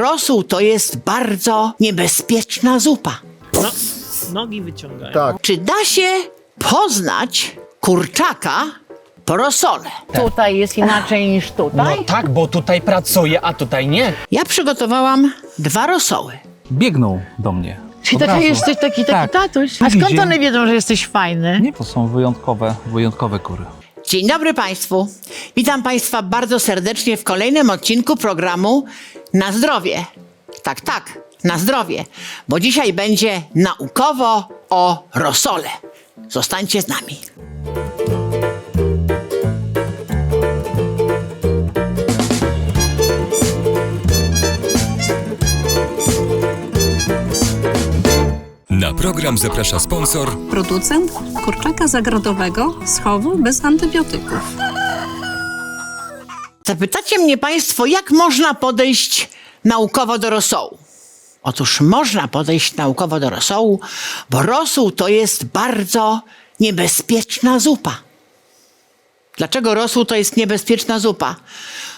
Rosół to jest bardzo niebezpieczna zupa. No, nogi wyciągają. Tak. Czy da się poznać kurczaka po rosole? Tutaj jest inaczej niż tutaj. No tak, bo tutaj pracuję, a tutaj nie. Ja przygotowałam dwa rosoły. biegną do mnie. Czyli Od jesteś taki, taki Tak. tatuś. A skąd one wiedzą, że jesteś fajny? Nie, to są wyjątkowe, wyjątkowe kury. Dzień dobry Państwu. Witam Państwa bardzo serdecznie w kolejnym odcinku programu Na zdrowie. Tak, tak, na zdrowie, bo dzisiaj będzie naukowo o rosole. Zostańcie z nami. Program zaprasza sponsor Producent kurczaka zagrodowego z chowu bez antybiotyków. Zapytacie mnie Państwo, jak można podejść naukowo do rosołu? Otóż można podejść naukowo do rosołu, bo rosół to jest bardzo niebezpieczna zupa. Dlaczego rosół to jest niebezpieczna zupa?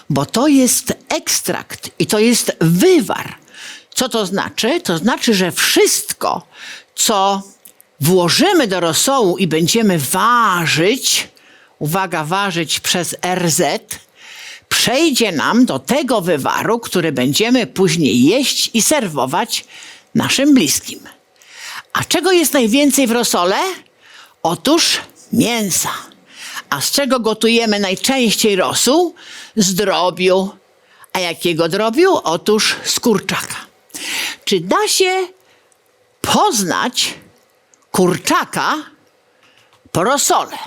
Bo to jest ekstrakt i to jest wywar. Co to znaczy? To znaczy, że wszystko, co włożymy do rosołu i będziemy ważyć, uwaga, ważyć przez RZ, przejdzie nam do tego wywaru, który będziemy później jeść i serwować naszym bliskim. A czego jest najwięcej w rosole? Otóż mięsa. A z czego gotujemy najczęściej rosół? Z drobiu. A jakiego drobiu? Otóż z kurczaka. Czy da się poznać kurczaka po rosole?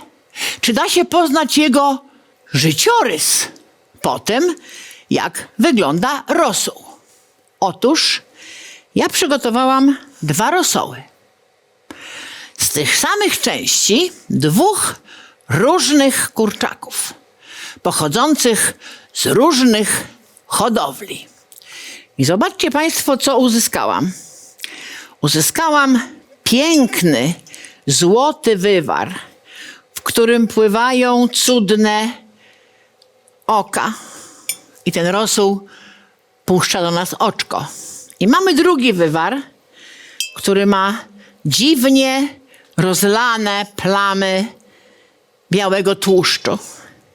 Czy da się poznać jego życiorys po tym, jak wygląda rosół? Otóż ja przygotowałam dwa rosoły. Z tych samych części dwóch różnych kurczaków, pochodzących z różnych hodowli. I zobaczcie Państwo, co uzyskałam. Uzyskałam piękny, złoty wywar, w którym pływają cudne oka. I ten rosół puszcza do nas oczko. I mamy drugi wywar, który ma dziwnie rozlane plamy białego tłuszczu.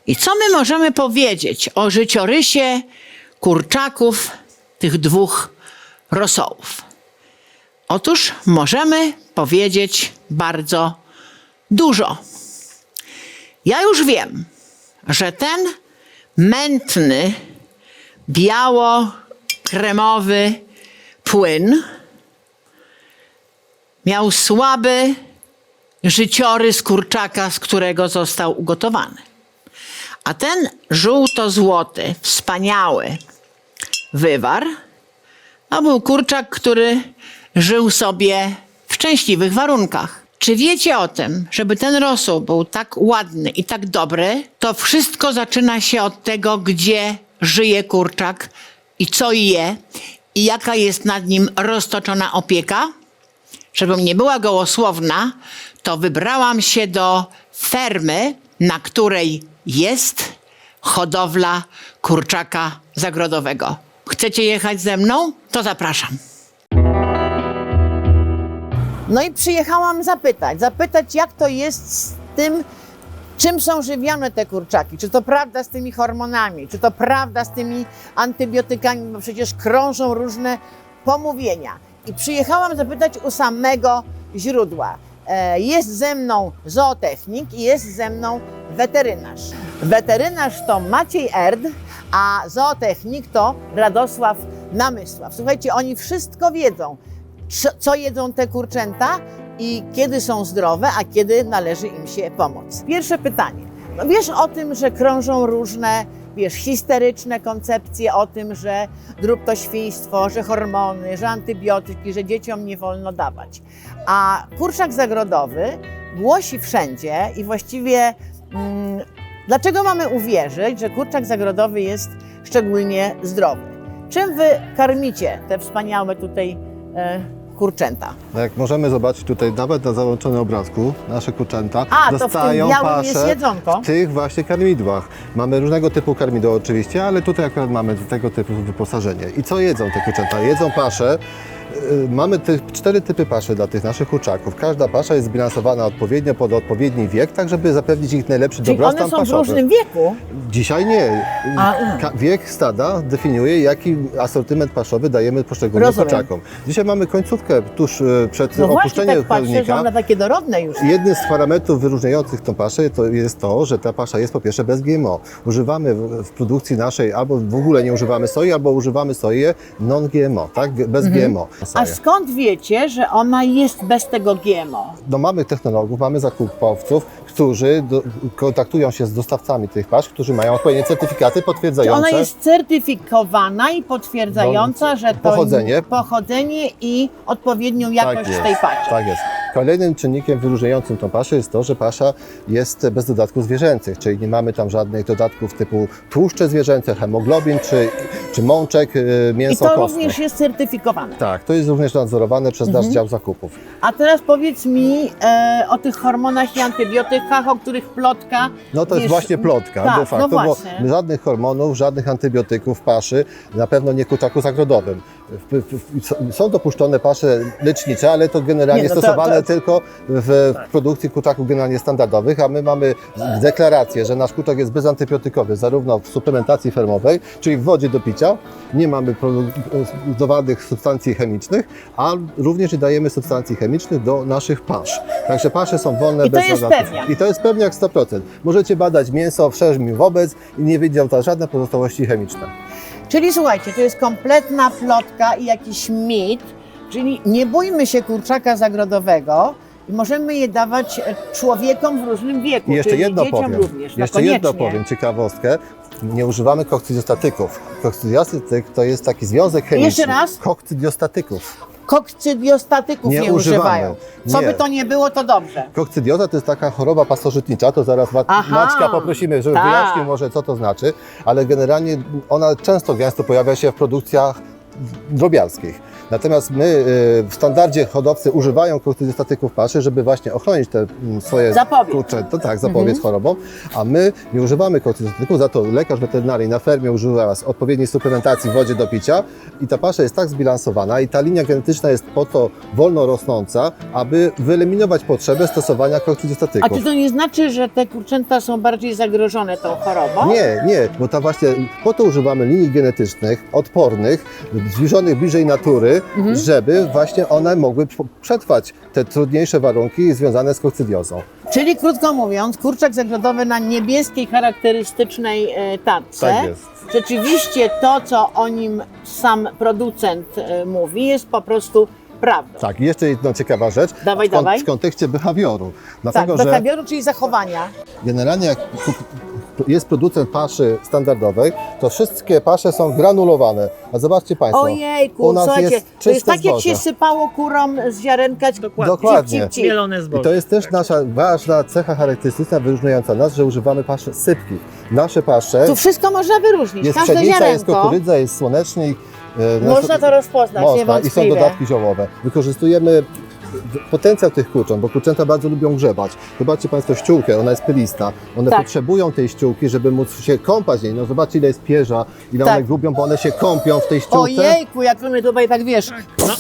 I co my możemy powiedzieć o życiorysie kurczaków tych dwóch rosołów? Otóż możemy powiedzieć bardzo dużo. Ja już wiem, że ten mętny, biało-kremowy płyn miał słaby życiorys kurczaka, z którego został ugotowany. A ten żółto-złoty, wspaniały wywar, to był kurczak, który żył sobie w szczęśliwych warunkach. Czy wiecie o tym, żeby ten rosół był tak ładny i tak dobry, to wszystko zaczyna się od tego, gdzie żyje kurczak i co je i jaka jest nad nim roztoczona opieka? żebym nie była gołosłowna, to wybrałam się do fermy, na której jest hodowla kurczaka zagrodowego. Chcecie jechać ze mną? To zapraszam. No i przyjechałam zapytać, zapytać jak to jest z tym, czym są żywione te kurczaki. Czy to prawda z tymi hormonami, czy to prawda z tymi antybiotykami, bo przecież krążą różne pomówienia. I przyjechałam zapytać u samego źródła. E, Jest ze mną zootechnik i jest ze mną weterynarz. Weterynarz to Maciej Erd, a zootechnik to Radosław Namysław. Słuchajcie, oni wszystko wiedzą, co- jedzą te kurczęta i kiedy są zdrowe, a kiedy należy im się pomóc. Pierwsze pytanie. No wiesz o tym, że krążą różne, wiesz, histeryczne koncepcje o tym, że drób to świństwo, że hormony, że antybiotyki, że dzieciom nie wolno dawać. A kurczak zagrodowy głosi wszędzie i właściwie mm, dlaczego mamy uwierzyć, że kurczak zagrodowy jest szczególnie zdrowy? Czym wy karmicie te wspaniałe tutaj e, kurczęta. No Jak możemy zobaczyć tutaj nawet na załączonym obrazku, nasze kurczęta A, to w tym dostają białym jest jedzonko? w tych właśnie karmidłach. Mamy różnego typu karmidła oczywiście, ale tutaj akurat mamy tego typu wyposażenie. I co jedzą te kurczęta? Jedzą paszę. Yy, Mamy te cztery typy paszy dla tych naszych kurczaków. Każda pasza jest zbilansowana odpowiednio pod odpowiedni wiek, tak żeby zapewnić ich najlepszy Czyli dobrostan one są w paszowy. różnym wieku. Dzisiaj nie. A, Ka- wiek stada definiuje, jaki asortyment paszowy dajemy poszczególnym Rozumiem. kurczakom. Dzisiaj mamy końcówkę tuż e, przed No właśnie, opuszczeniem tak patrzę, że one takie dorodne już. Jednym z parametrów wyróżniających tą paszę to jest to, że ta pasza jest po pierwsze bez GMO. Używamy w, w produkcji naszej albo w ogóle nie używamy soi, albo używamy soję non-GMO, tak? Bez GMO. A soję. skąd wiecie, że ona jest bez tego GMO? No mamy technologów, mamy zakupowców, którzy do, kontaktują się z dostawcami tych pasz, którzy mają odpowiednie certyfikaty Czy potwierdzające. ona jest certyfikowana i potwierdzająca, że to Pochodzenie. pochodzenie i odpowiednią jakość jest, tej paszy. Tak jest. Kolejnym czynnikiem wyróżniającym tą paszę jest to, że pasza jest bez dodatków zwierzęcych, czyli nie mamy tam żadnych dodatków typu tłuszcze zwierzęce, hemoglobin czy, czy mączek, y, I mięso to kostne. również jest certyfikowane. Tak, to jest również nadzorowane przez Mhm. nasz dział zakupów. A teraz powiedz mi e, o tych hormonach i antybiotykach, o których plotka. No to jest wiesz, właśnie plotka, tak, de facto, no bo żadnych hormonów, żadnych antybiotyków paszy, na pewno nie kurczaku zagrodowym. W- w- w- Są dopuszczone pasze lecznicze, ale to generalnie Nie, no to- stosowane to- Tak. tylko w produkcji kurczaków generalnie standardowych, a my mamy deklarację, że nasz kurczak jest bezantybiotykowy, zarówno w suplementacji fermowej, czyli w wodzie do picia, nie mamy produkowanych substancji chemicznych, a również nie dajemy substancji chemicznych do naszych pasz. Także pasze są wolne I to bez jest dodatków. pewniak. I to jest pewniak 100%. Możecie badać mięso w szerzmi wobec i nie widzą tam żadne pozostałości chemiczne. Czyli słuchajcie, to jest kompletna plotka i jakiś mit, czyli nie bójmy się kurczaka zagrodowego i możemy je dawać e, człowiekom w różnym wieku, I jeszcze czyli jedno powiem. również. Jeszcze no jedno powiem, ciekawostkę. Nie używamy kokcydiostatyków. Kokcydiostatyk to jest taki związek chemiczny. Jeszcze raz? Kokcydiostatyków. Kokcydiostatyków nie, Nie używają. Co Nie. by to nie było, to dobrze. Kokcydioza to jest taka choroba pasożytnicza, to zaraz Aha. Maćka poprosimy, żeby Tak. wyjaśnił może co to znaczy, ale generalnie ona często gęsto pojawia się w produkcjach drobiarskich. Natomiast my y, w standardzie hodowcy używają kokcydiostatyków paszy, żeby właśnie ochronić te mm, swoje Zapobiec. kurcze, to tak, zapobiec Mhm. chorobom, a my nie używamy kokcydiostatyków, za to lekarz weterynarii na fermie używa odpowiedniej suplementacji w wodzie do picia i ta pasza jest tak zbilansowana i ta linia genetyczna jest po to wolno rosnąca, aby wyeliminować potrzebę stosowania A kokcydiostatyków. czy to nie znaczy, że te kurczęta są bardziej zagrożone tą chorobą? Nie, nie, bo ta właśnie po to używamy linii genetycznych, odpornych, zbliżonych bliżej natury, Mhm. żeby właśnie one mogły przetrwać te trudniejsze warunki związane z kokcydiozą. Czyli krótko mówiąc, kurczak zagrodowy na niebieskiej charakterystycznej e, tacce. Tak jest. Rzeczywiście to, co o nim sam producent e, mówi, jest po prostu prawdą. Tak, i jeszcze jedna ciekawa rzecz Dawaj, w, dawaj. w kontekście behawioru. Tak, Dlatego, że behawioru, czyli zachowania. generalnie jak jest producent paszy standardowej, to wszystkie pasze są granulowane. A zobaczcie Państwo, Ojejku, u nas słuchajcie, jest to jest czyste tak, jak zboże. się sypało kurom z ziarenka. Dokładnie. Dokładnie. Cip, cip, cip. Mielone I zboże. to jest też nasza ważna cecha charakterystyczna wyróżniająca nas, że używamy paszy sypkich. Nasze pasze Tu wszystko można wyróżnić, jest każde pszenica, jest ziarenko. kukurydza, jest słonecznik. e, Można to rozpoznać, Można i są niewątpliwie. dodatki ziołowe. Wykorzystujemy potencjał tych kurcząt, bo kurczęta bardzo lubią grzebać. Zobaczcie Państwo ściółkę, ona jest pylista. One Tak. potrzebują tej ściółki, żeby móc się kąpać w niej. No zobaczcie ile jest pierza, ile Tak. one gubią, bo one się kąpią w tej ściółce. Ojejku, jak my tutaj tak wiesz, No,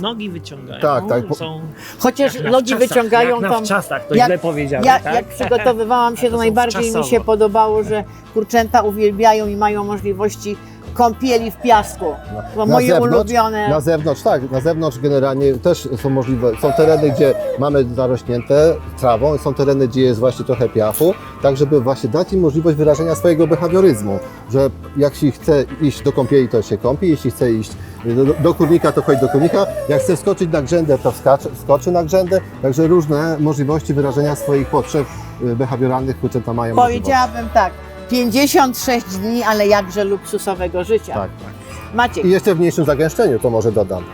nogi wyciągają. Tak, tak. Są chociaż jak na nogi wczasach, wyciągają jak na tam. wczasach, to jak- źle powiedziałem, Ja, tak? Jak przygotowywałam się, to To najbardziej mi się podobało, że kurczęta uwielbiają i mają możliwości kąpieli w piasku. Bo Na moje zewnątrz- ulubione. Na zewnątrz, tak, na zewnątrz generalnie też są możliwe. Są tereny, gdzie mamy zarośnięte trawą, są tereny, gdzie jest właśnie trochę piachu, tak żeby właśnie dać im możliwość wyrażenia swojego behawioryzmu, że jak się chce iść do kąpieli, to się kąpi, jeśli chce iść do, do kurnika, to chodzi do kurnika, jak chce skoczyć na grzędę, to skoczy na grzędę, także różne możliwości wyrażenia swoich potrzeb y, behawioralnych kurczęta mają możliwość. Powiedziałabym tak, 56 dni, ale jakże luksusowego życia. Tak, tak. Maciek, I jeszcze w mniejszym zagęszczeniu, to może dodam.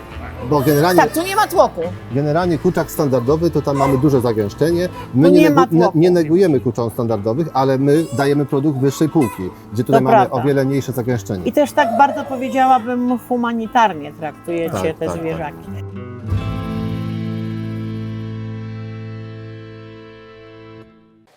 Bo generalnie tak, tu nie ma tłoku. Generalnie kurczak standardowy to tam mamy duże zagęszczenie. My Tu nie, ma negu- tłoku. nie negujemy kurcząt standardowych, ale my dajemy produkt wyższej półki, gdzie tutaj To mamy prawda. o wiele mniejsze zagęszczenie. I też tak bardzo powiedziałabym humanitarnie traktujecie Tak, te tak, tak. zwierzaki.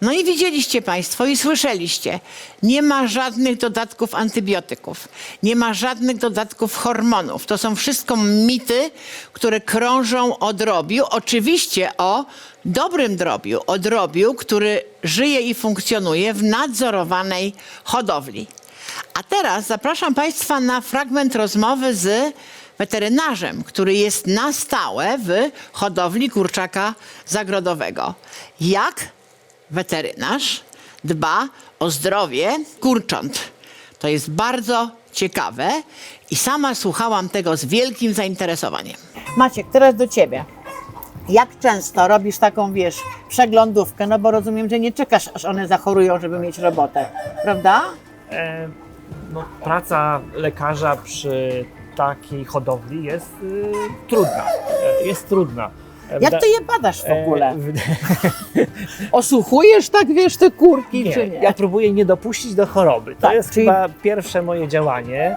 No i widzieliście Państwo i słyszeliście, nie ma żadnych dodatków antybiotyków, nie ma żadnych dodatków hormonów. To są wszystko mity, które krążą o drobiu. Oczywiście o dobrym drobiu, o drobiu, który żyje i funkcjonuje w nadzorowanej hodowli. A teraz zapraszam Państwa na fragment rozmowy z weterynarzem, który jest na stałe w hodowli kurczaka zagrodowego. Jak weterynarz dba o zdrowie kurcząt. To jest bardzo ciekawe i sama słuchałam tego z wielkim zainteresowaniem. Maciek, teraz do ciebie. Jak często robisz taką, wiesz, przeglądówkę? No bo rozumiem, że nie czekasz, aż one zachorują, żeby mieć robotę, prawda? E, no, praca lekarza przy takiej hodowli jest y, trudna. E, jest trudna. Jak ty je badasz w ogóle? Osłuchujesz tak, wiesz, te kurki, nie, czy nie? Ja próbuję nie dopuścić do choroby. To Tak, jest czyli- chyba pierwsze moje działanie.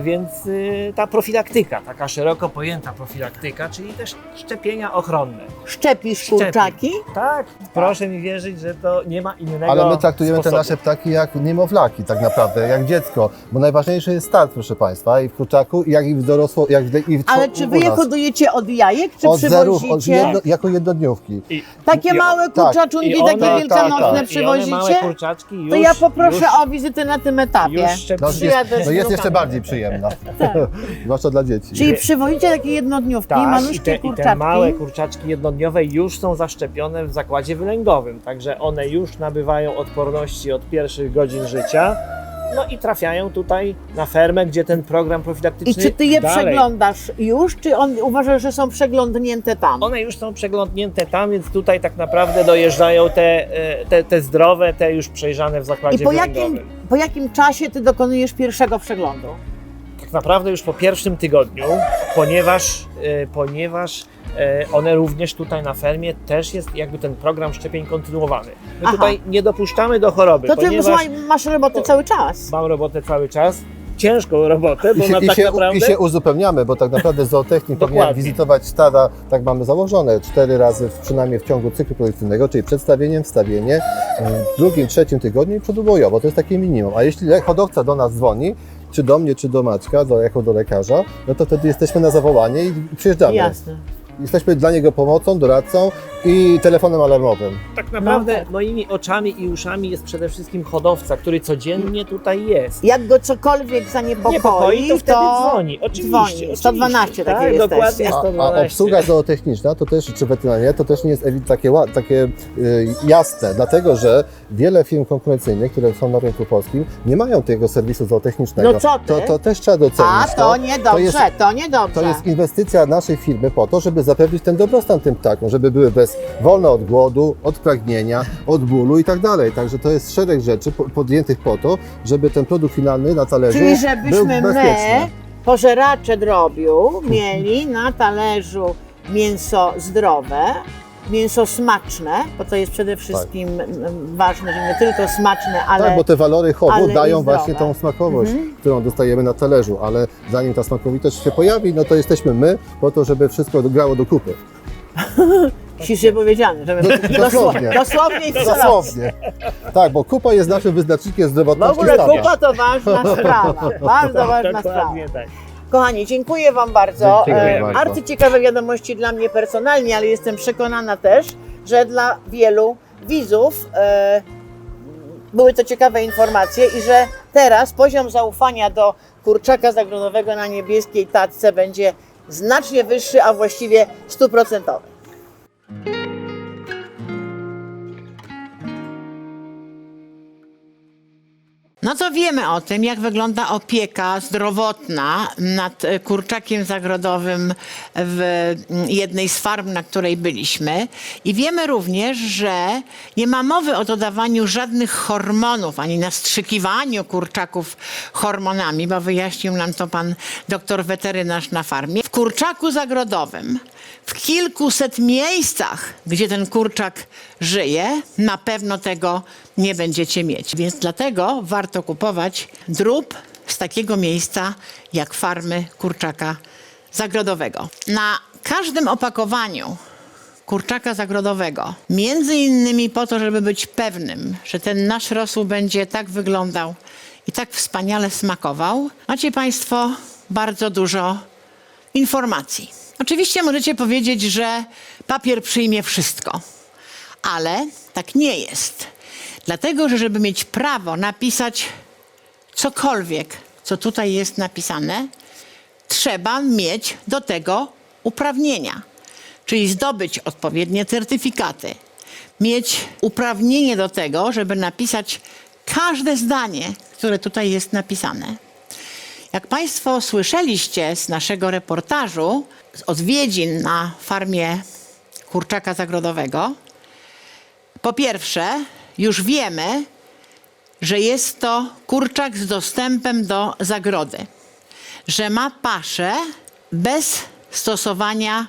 Więc y, ta profilaktyka, taka szeroko pojęta profilaktyka, czyli też szczepienia ochronne. Szczepisz kurczaki? Tak, proszę mi wierzyć, że to nie ma innego Ale my traktujemy te sposobu. nasze ptaki jak niemowlaki tak naprawdę, jak dziecko, bo najważniejszy jest start, proszę Państwa, i w kurczaku, jak i w dorosło, jak w, i w Ale czy wy je hodujecie od jajek, czy Od zerów, od przywozicie? jedno, jako jednodniówki. I, Takie i, małe tak. kurczaczunki, I one- takie tak, wielkanocne tak. I one przywozicie? małe kurczaczki już, to ja poproszę już, o wizytę na tym etapie. już szczep... No, Przyjadę jest, z no jest jeszcze bardziej przyjemna, zwłaszcza dla dzieci. Czyli przywozicie takie jednodniówki, Tak, i te, i kurczaczki. te małe kurczaczki jednodniowe już są zaszczepione w zakładzie wylęgowym, także one już nabywają odporności od pierwszych godzin życia. No i trafiają tutaj na fermę, gdzie ten program I profilaktyczny czy ty je dalej. przeglądasz już, czy on uważasz, że są przeglądnięte tam? One już są przeglądnięte tam, więc tutaj tak naprawdę dojeżdżają te, e, te, te zdrowe, te już przejrzane w I zakładzie po wylęgowym. jakim, po jakim czasie ty dokonujesz pierwszego przeglądu? Tak naprawdę już po pierwszym tygodniu, ponieważ, e, ponieważ e, one również tutaj na fermie też jest jakby ten program szczepień kontynuowany. My Aha. tutaj nie dopuszczamy do choroby, To ty ponieważ masz robotę cały czas. mam robotę cały czas, ciężką robotę, bo I się, na i, tak się, naprawdę... I się uzupełniamy, bo tak naprawdę zootechnik powinien wizytować stada, tak mamy założone, cztery razy w, przynajmniej w ciągu cyklu produkcyjnego, czyli przedstawieniem, wstawienie, w drugim, trzecim tygodniu i przedubojowo. To jest takie minimum. A jeśli hodowca do nas dzwoni, czy do mnie, czy do Maćka, do, jako do lekarza, no to wtedy jesteśmy na zawołanie i przyjeżdżamy. Jasne. Jesteśmy dla niego pomocą, doradcą i telefonem alarmowym. tak naprawdę No tak. moimi oczami i uszami jest przede wszystkim hodowca, który codziennie tutaj jest. Jak go cokolwiek zaniepokoi, Niepokoi, to wtedy dzwoni. Oczywiście, dzwoni. oczywiście. 112 takie tak, jesteście. A, 112. a obsługa zootechniczna to też, czy weterynaria, to też nie jest ewi- takie, ła- takie y, jasne, dlatego że wiele firm konkurencyjnych, które są na rynku polskim, nie mają tego serwisu zootechnicznego. No co ty? To, to też trzeba docenić. A, to niedobrze, to, jest, niedobrze. to jest inwestycja naszej firmy po to, żeby zapewnić ten dobrostan tym ptakom, żeby były bez, wolne od głodu, od pragnienia, od bólu i tak dalej. Także to jest szereg rzeczy po- podjętych po to, żeby ten produkt finalny na talerzu Czyli był żebyśmy my, bezpieczny. pożeracze drobiu, mieli na talerzu mięso zdrowe, mięso smaczne, bo to jest przede wszystkim mm, ważne, że nie tylko smaczne, ale tak, bo te walory chowu ale i dają zdrowe. właśnie tą smakowość, Mhm. którą dostajemy na talerzu, ale zanim ta smakowitość się pojawi, no to jesteśmy my po to, żeby wszystko grało do kupy. ciszy powiedziane, żeby Dosłownie. dosłownie, dosłownie i. Dosłownie. Tak, bo kupa jest naszym wyznacznikiem W zdrowotności ogóle stada. kupa to ważna sprawa, bardzo ważna sprawa. Dokładnie tak. Kochani, dziękuję Wam bardzo. Dziękuję E, bardzo. Arcyciekawe wiadomości dla mnie personalnie, ale jestem przekonana też, że dla wielu widzów e, były to ciekawe informacje i że teraz poziom zaufania do kurczaka zagrodowego na niebieskiej tacce będzie znacznie wyższy, a właściwie stuprocentowy. No to wiemy o tym, jak wygląda opieka zdrowotna nad e, kurczakiem zagrodowym w jednej z farm, na której byliśmy. I wiemy również, że nie ma mowy o dodawaniu żadnych hormonów, ani nastrzykiwaniu kurczaków hormonami, bo wyjaśnił nam to pan doktor weterynarz na farmie. W kurczaku zagrodowym w kilkuset miejscach, gdzie ten kurczak żyje, na pewno tego nie będziecie mieć. Więc dlatego warto kupować drób z takiego miejsca jak farmy kurczaka zagrodowego. Na każdym opakowaniu kurczaka zagrodowego. Między innymi po to, żeby być pewnym, że ten nasz rosół będzie tak wyglądał i tak wspaniale smakował, macie Państwo bardzo dużo informacji. Oczywiście możecie powiedzieć, że papier przyjmie wszystko, ale tak nie jest. Dlatego, że żeby mieć prawo napisać cokolwiek, co tutaj jest napisane, trzeba mieć do tego uprawnienia, czyli zdobyć odpowiednie certyfikaty, mieć uprawnienie do tego, żeby napisać każde zdanie, które tutaj jest napisane. Jak Państwo słyszeliście z naszego reportażu, z odwiedzin na farmie kurczaka zagrodowego, po pierwsze, już wiemy, że jest to kurczak z dostępem do zagrody, że ma paszę bez stosowania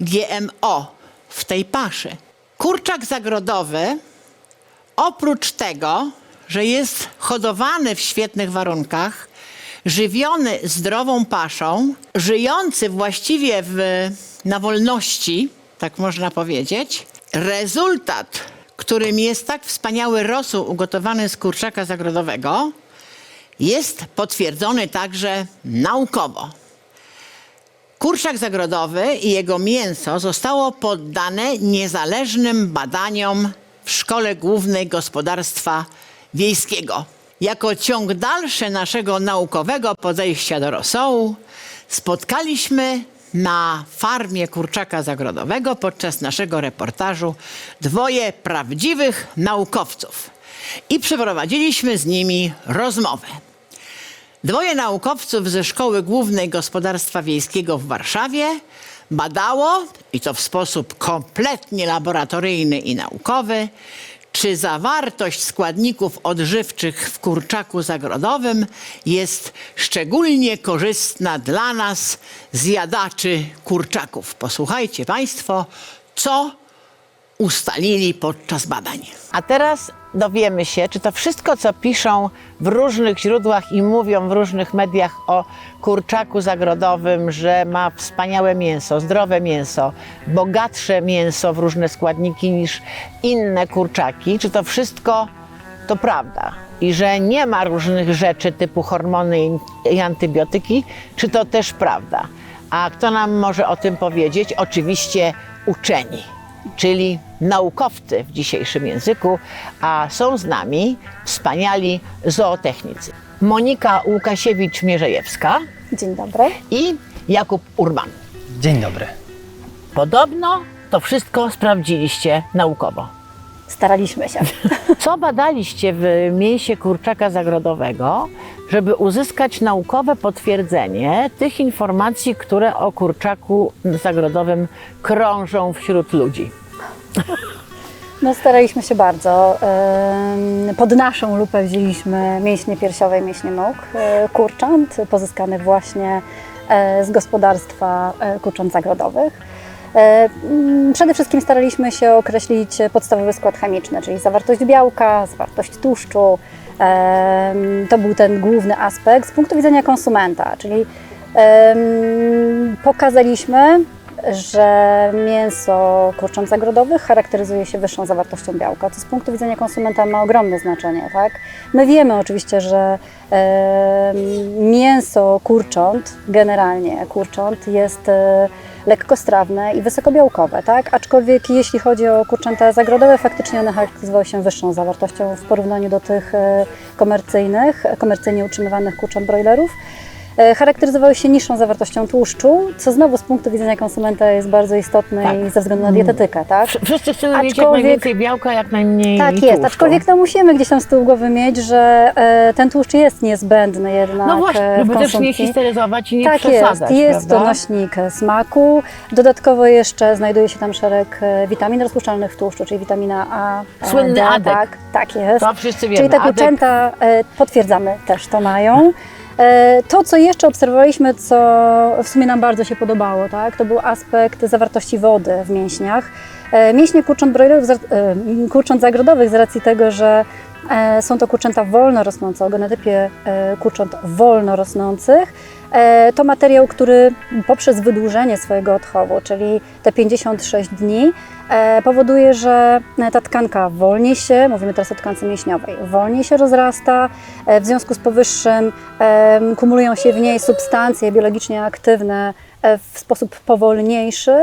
GMO w tej paszy. Kurczak zagrodowy, oprócz tego, że jest hodowany w świetnych warunkach, żywiony zdrową paszą, żyjący właściwie w, na wolności, tak można powiedzieć, rezultat, którym jest tak wspaniały rosół ugotowany z kurczaka zagrodowego, jest potwierdzony także naukowo. Kurczak zagrodowy i jego mięso zostało poddane niezależnym badaniom w Szkole Głównej Gospodarstwa Wiejskiego. Jako ciąg dalszy naszego naukowego podejścia do rosołu spotkaliśmy na farmie kurczaka zagrodowego podczas naszego reportażu dwoje prawdziwych naukowców i przeprowadziliśmy z nimi rozmowę. Dwoje naukowców ze Szkoły Głównej Gospodarstwa Wiejskiego w Warszawie badało, i to w sposób kompletnie laboratoryjny i naukowy, czy zawartość składników odżywczych w kurczaku zagrodowym jest szczególnie korzystna dla nas, zjadaczy kurczaków. Posłuchajcie Państwo, co ustalili podczas badań. A teraz dowiemy się, czy to wszystko, co piszą w różnych źródłach i mówią w różnych mediach o kurczaku zagrodowym, że ma wspaniałe mięso, zdrowe mięso, bogatsze mięso w różne składniki niż inne kurczaki, czy to wszystko to prawda i że nie ma różnych rzeczy typu hormony i- antybiotyki, czy to też prawda? A kto nam może o tym powiedzieć? Oczywiście uczeni, czyli naukowcy w dzisiejszym języku, a są z nami wspaniali zootechnicy. Monika Łukasiewicz-Mierzejewska Dzień dobry. i Jakub Urban. Dzień dobry. Podobno to wszystko sprawdziliście naukowo. Staraliśmy się. Co badaliście w mięsie kurczaka zagrodowego, żeby uzyskać naukowe potwierdzenie tych informacji, które o kurczaku zagrodowym krążą wśród ludzi? No, staraliśmy się bardzo. Pod naszą lupę wzięliśmy mięśnie piersiowe i mięśnie nóg, e, kurcząt, pozyskanych właśnie e, z gospodarstwa e, kurcząt zagrodowych. E, mm, Przede wszystkim staraliśmy się określić podstawowy skład chemiczny, czyli zawartość białka, zawartość tłuszczu. Em, To był ten główny aspekt z punktu widzenia konsumenta, czyli em, pokazaliśmy, że mięso kurcząt zagrodowych charakteryzuje się wyższą zawartością białka, co z punktu widzenia konsumenta ma ogromne znaczenie. Tak? My wiemy oczywiście, że mięso kurcząt, generalnie kurcząt, jest e, lekkostrawne i wysokobiałkowe, tak? aczkolwiek jeśli chodzi o kurczęta zagrodowe, faktycznie one charakteryzowały się wyższą zawartością w porównaniu do tych e, komercyjnych, komercyjnie utrzymywanych kurcząt broilerów. E, Charakteryzowały się niższą zawartością tłuszczu, co znowu z punktu widzenia konsumenta jest bardzo istotne Tak. i ze względu na dietetykę, tak? Wsz- Wszyscy chcemy mieć jak najwięcej białka, jak najmniej Tak jest, tłuszczu. aczkolwiek no musimy gdzieś tam z tyłu głowy mieć, że e, ten tłuszcz jest niezbędny jednak No właśnie, żeby też nie histeryzować i nie Tak przesadzać, jest, jest to nośnik smaku. Dodatkowo jeszcze znajduje się tam szereg e, witamin rozpuszczalnych w tłuszczu, czyli witamina A, Słynny D, adek. Tak, tak jest. To wszyscy wiemy. Czyli te e, potwierdzamy, też to mają. E, To, co jeszcze obserwowaliśmy, co w sumie nam bardzo się podobało, tak, to był aspekt zawartości wody w mięśniach. E, Mięśnie kurcząt broilerów, e, kurcząt zagrodowych z racji tego, że są to kurczęta wolno rosnące, o genotypie e, kurcząt wolno rosnących, To materiał, który poprzez wydłużenie swojego odchowu, czyli te 56 dni, e, powoduje, że ta tkanka wolniej się, mówimy teraz o tkance mięśniowej, wolniej się rozrasta, e, w związku z powyższym kumulują się w niej substancje biologicznie aktywne e, w sposób powolniejszy,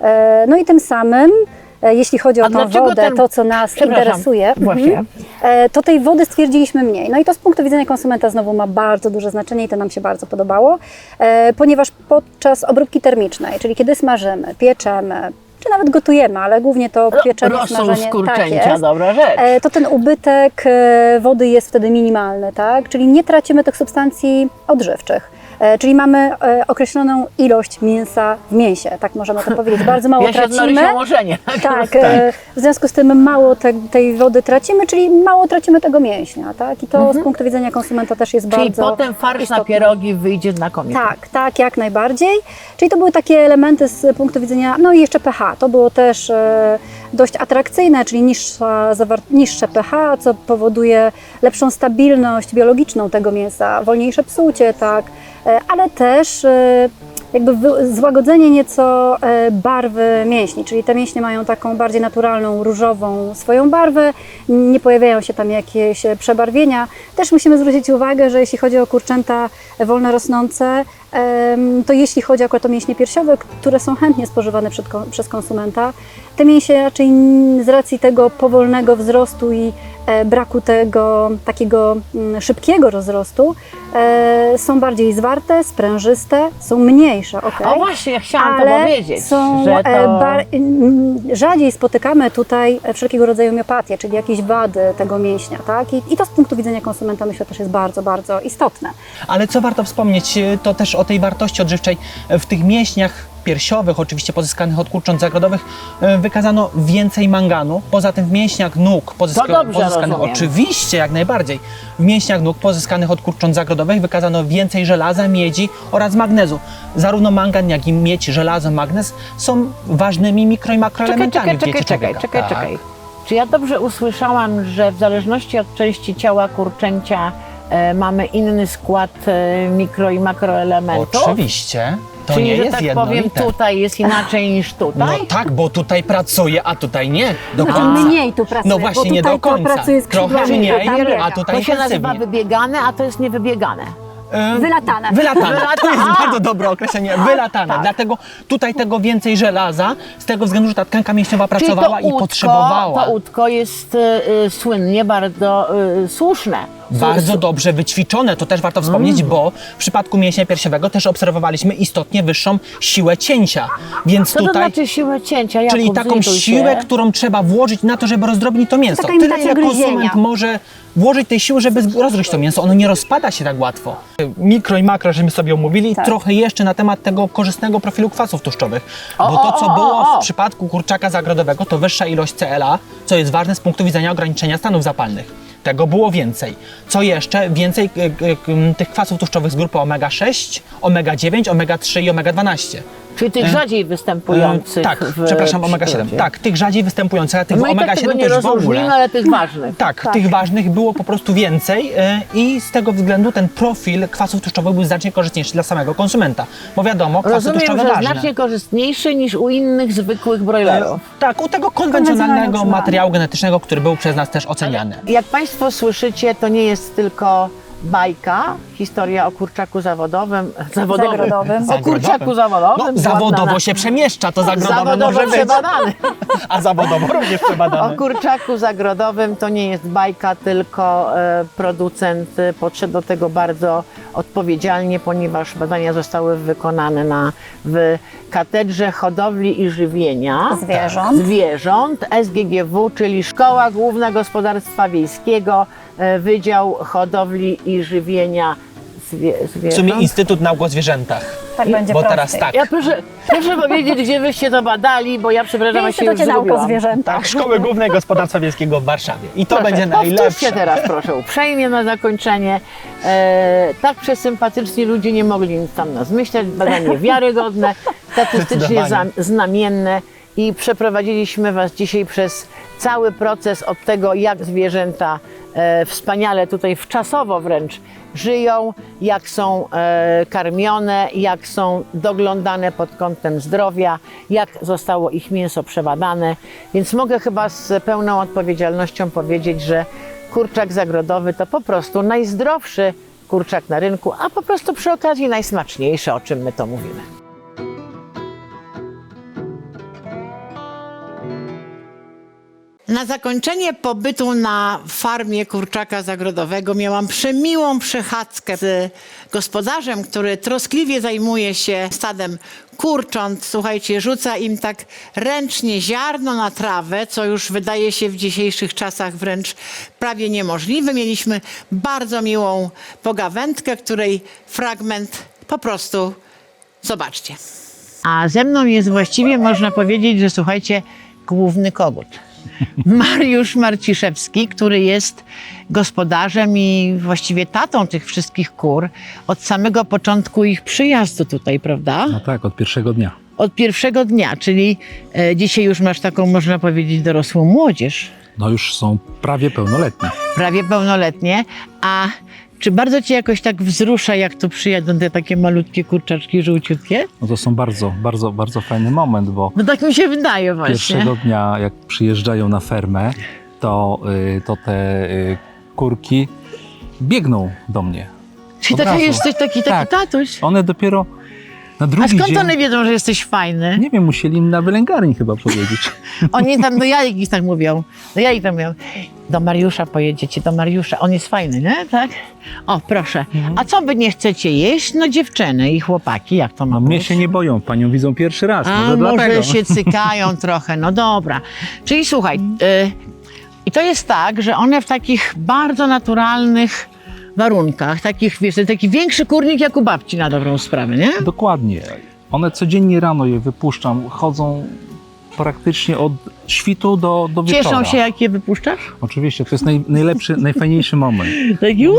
e, no i tym samym e, jeśli chodzi o A tą wodę, ten- to co nas interesuje, właśnie. mhm, e, to tej wody stwierdziliśmy mniej. No i to z punktu widzenia konsumenta znowu ma bardzo duże znaczenie i to nam się bardzo podobało, e, ponieważ podczas obróbki termicznej, czyli kiedy smażymy, pieczemy, czy nawet gotujemy, ale głównie to pieczenie, Rosół smażenie, tak jest, dobra rzecz. e, to ten ubytek e, wody jest wtedy minimalny, tak? Czyli nie tracimy tych substancji odżywczych. E, Czyli mamy e, określoną ilość mięsa w mięsie, tak możemy to powiedzieć. Bardzo mało Ja się tracimy. łożenie. Tak, e, w związku z tym mało te, tej wody tracimy, czyli mało tracimy tego mięśnia, tak? I to z punktu widzenia konsumenta też jest Czyli bardzo potem farsz na pierogi wyjdzie znakomicie. Tak, tak, jak najbardziej. Czyli to były takie elementy z punktu widzenia, no i jeszcze pH. To było też dość atrakcyjne, czyli niższa, niższe pH, co powoduje lepszą stabilność biologiczną tego mięsa, wolniejsze psucie, tak, ale też e, jakby złagodzenie nieco e, barwy mięśni, czyli te mięśnie mają taką bardziej naturalną, różową swoją barwę, nie pojawiają się tam jakieś e, przebarwienia. Też musimy zwrócić uwagę, że jeśli chodzi o kurczęta wolno rosnące, to jeśli chodzi akurat o mięśnie piersiowe, które są chętnie spożywane przed, przez konsumenta, te mięśnie raczej z racji tego powolnego wzrostu i e, braku tego takiego szybkiego rozrostu e, są bardziej zwarte, sprężyste, są mniejsze, ok? O właśnie, ja chciałam to ale powiedzieć, są, że e, to... rzadziej spotykamy tutaj wszelkiego rodzaju miopatię, czyli jakieś wady tego mięśnia, tak? I, I to z punktu widzenia konsumenta myślę też jest bardzo, bardzo istotne. Ale co warto wspomnieć, to też o tej wartości odżywczej. W tych mięśniach piersiowych, oczywiście pozyskanych od kurcząt zagrodowych, y, wykazano więcej manganu. Poza tym w mięśniach nóg pozyskanych, rozumiem. oczywiście, jak najbardziej, w mięśniach nóg pozyskanych od kurcząt zagrodowych wykazano więcej żelaza, miedzi oraz magnezu. Zarówno mangan, jak i miedź, żelazo, magnez są ważnymi mikro i Czekaj, makroelementami czekaj, w diecie czekaj, czekaj, czekaj, Tak. czekaj. Czy ja dobrze usłyszałam, że w zależności od części ciała kurczęcia e, mamy inny skład e, mikro i makroelementów? Oczywiście. To Czyli, nie że jest tak jednolite. powiem, tutaj jest inaczej niż tutaj? No tak, bo tutaj pracuje, a tutaj nie. Do Znaczy końca. mniej tu pracuje, No właśnie, bo nie tutaj do końca. to pracuje Trochę skrzydłami, mniej, a tam biega. a tutaj to się nazywa intensywnie. wybiegane, a to jest niewybiegane. E, Wylatane. Wylatane. To jest bardzo dobre określenie. Wylatane. Dlatego tutaj tego więcej żelaza, z tego względu, że ta tkanka mięśniowa Czyli pracowała to i łódko, potrzebowała. To łódko jest e, e, słynnie bardzo e, słuszne. Bardzo dobrze wyćwiczone, to też warto wspomnieć, Mm. bo w przypadku mięśnia piersiowego też obserwowaliśmy istotnie wyższą siłę cięcia. Więc Co to tutaj. znaczy siłę cięcia? Czyli taką zlituj siłę, się. którą trzeba włożyć na to, żeby rozdrobnić to mięso. taka Tyle, imitacja ile gryzienia. konsument może włożyć tej siły, żeby z- rozgryźć to mięso. Ono nie rozpada się tak łatwo. Mikro i makro, żeśmy sobie omówili. Tak. Trochę jeszcze na temat tego korzystnego profilu kwasów tłuszczowych. O, Bo to, co o, o, było o. w przypadku kurczaka zagrodowego, to wyższa ilość CLA, co jest ważne z punktu widzenia ograniczenia stanów zapalnych. Tego było więcej. Co jeszcze? Więcej e, e, tych kwasów tłuszczowych z grupy omega-6, omega-9, omega-3 i omega-12. Czyli tych rzadziej występujących E, tak, w przepraszam, omega-7. przyrodzie. Tak, tych rzadziej występujących, a tych No i tak tego omega-7 nie już w ogóle. ale tych ważnych. Tak, tych ważnych było po prostu więcej e, i z tego względu ten profil kwasów tłuszczowych był znacznie korzystniejszy dla samego konsumenta. Bo wiadomo, kwasy Rozumiem, tłuszczowe że ważne. znacznie korzystniejszy niż u innych zwykłych brojlerów. Tak, u tego Konwencjonalnego materiału genetycznego, który był przez nas też oceniany. Jak Państwo słyszycie, to nie jest tylko bajka, historia o kurczaku zawodowym, zawodowym, Zagrodowym. o kurczaku zawodowym. No, zawodowo się przemieszcza, to zagrodowe zawodowo może być. przebadany. A zawodowo również O przebadane. kurczaku zagrodowym to nie jest bajka, tylko e, producent e, podszedł do tego bardzo odpowiedzialnie, ponieważ badania zostały wykonane na, w Katedrze Hodowli i Żywienia Zwierząt. zwierząt SGGW, czyli Szkoła Główna Gospodarstwa Wiejskiego, Wydział Hodowli i Żywienia zwie, W Zwierząt. sumie Instytut Nauk o Zwierzętach. Tak będzie Bo teraz tak. Ja proszę, proszę powiedzieć, gdzie wyście to badali, bo ja przepraszam, W ja się już Nauk o. Zwierzętach. Tak, Szkoły Głównej Gospodarstwa Wiejskiego w Warszawie. I to Proszę, będzie najlepsze. teraz proszę uprzejmie na zakończenie. E, tak przesympatyczni ludzie nie mogli nic tam nas myśleć, badanie wiarygodne, statystycznie znamienne i przeprowadziliśmy Was dzisiaj przez cały proces od tego, jak zwierzęta e, wspaniale tutaj wczasowo wręcz żyją, jak są e, karmione, jak są doglądane pod kątem zdrowia, jak zostało ich mięso przebadane. Więc mogę chyba z pełną odpowiedzialnością powiedzieć, że kurczak zagrodowy to po prostu najzdrowszy kurczak na rynku, a po prostu przy okazji najsmaczniejszy, o czym my to mówimy. Na zakończenie pobytu na farmie kurczaka zagrodowego miałam przemiłą przechadzkę z gospodarzem, który troskliwie zajmuje się stadem kurcząt. Słuchajcie, rzuca im tak ręcznie ziarno na trawę, co już wydaje się w dzisiejszych czasach wręcz prawie niemożliwe. Mieliśmy bardzo miłą pogawędkę, której fragment po prostu zobaczcie. A ze mną jest właściwie, można powiedzieć, że słuchajcie, główny kogut. Mariusz Marciszewski, który jest gospodarzem i właściwie tatą tych wszystkich kur od samego początku ich przyjazdu tutaj, prawda? No tak, od pierwszego dnia. Od pierwszego dnia, czyli e, dzisiaj już masz taką, można powiedzieć, dorosłą młodzież, No już są prawie pełnoletni. prawie pełnoletnie, a czy bardzo cię jakoś tak wzrusza, jak tu przyjadą te takie malutkie kurczaczki żółciutkie? No to są bardzo, bardzo, bardzo fajny moment, bo No tak mi się wydaje właśnie. pierwszego dnia, jak przyjeżdżają na fermę, to, y, to te y, kurki biegną do mnie. Czyli od taki razu. jesteś taki, taki Tak. tatuś? One dopiero na A drugi skąd dzień... one wiedzą, że jesteś fajny? Nie wiem, musieli im na wylęgarni chyba powiedzieć. Oni tam do jajek ich tak mówią. Do jajek tam mówią. Do Mariusza pojedziecie, do Mariusza. On jest fajny, nie? Tak? O, proszę. A co wy nie chcecie jeść? No dziewczyny i chłopaki, jak to ma No, mnie być? się nie boją, panią widzą pierwszy raz, A, może może dlatego. się cykają trochę, no dobra. Czyli słuchaj, y, i to jest tak, że one w takich bardzo naturalnych warunkach, takich, wiesz, taki większy kurnik jak u babci na dobrą sprawę, nie? Dokładnie. One codziennie rano je wypuszczam, chodzą praktycznie od świtu do, do wieczora. Cieszą się, jak je wypuszczasz? Oczywiście, to jest naj, najlepszy, najfajniejszy moment. Taki uuu,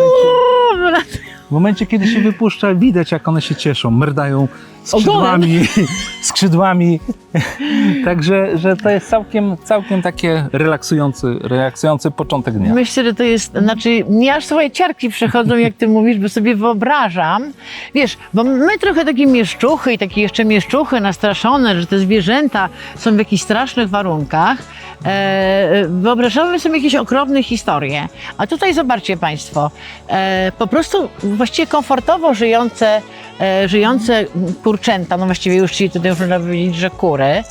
W momencie, kiedy się wypuszcza, widać, jak one się cieszą, mrdają skrzydłami, skrzydłami. Także, że to jest całkiem, całkiem takie relaksujący, relaksujący początek dnia. Myślę, że to jest, znaczy, mnie aż swoje ciarki przechodzą, jak ty mówisz, bo sobie wyobrażam, wiesz, bo my trochę takie mieszczuchy i takie jeszcze mieszczuchy nastraszone, że te zwierzęta są w jakichś strasznych warunkach, e, wyobrażamy sobie jakieś okropne historie, a tutaj zobaczcie Państwo, e, po prostu właściwie komfortowo żyjące, e, żyjące kurczęta, no właściwie już czyli tutaj można powiedzieć, że kury,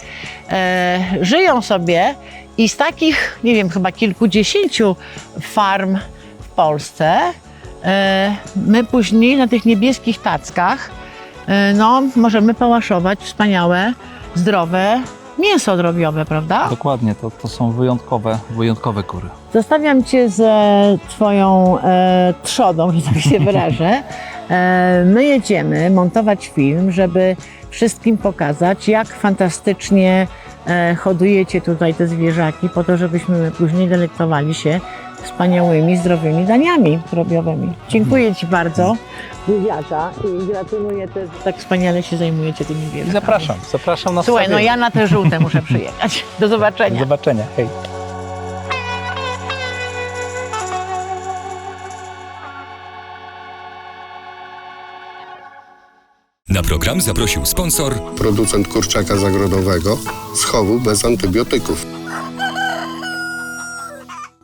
e, żyją sobie i z takich, nie wiem, chyba kilkudziesięciu farm w Polsce, e, my później na tych niebieskich tackach, e, no, możemy pałaszować wspaniałe, zdrowe mięso drobiowe, prawda? Dokładnie, to, to są wyjątkowe, wyjątkowe kury. Zostawiam Cię ze Twoją e, trzodą, że tak się wyrażę. E, my jedziemy montować film, żeby wszystkim pokazać, jak fantastycznie e, hodujecie tutaj te zwierzaki, po to, żebyśmy później delektowali się wspaniałymi, zdrowymi daniami drobiowymi. Dziękuję Ci bardzo. Buziaka i gratuluję też, że tak wspaniale się zajmujecie tymi zwierzakami. Zapraszam, zapraszam na Słuchaj, no stawienie. ja na te żółte muszę przyjechać. Do Do zobaczenia. zobaczenia, hej. Na program zaprosił sponsor Producent kurczaka zagrodowego z chowu bez antybiotyków.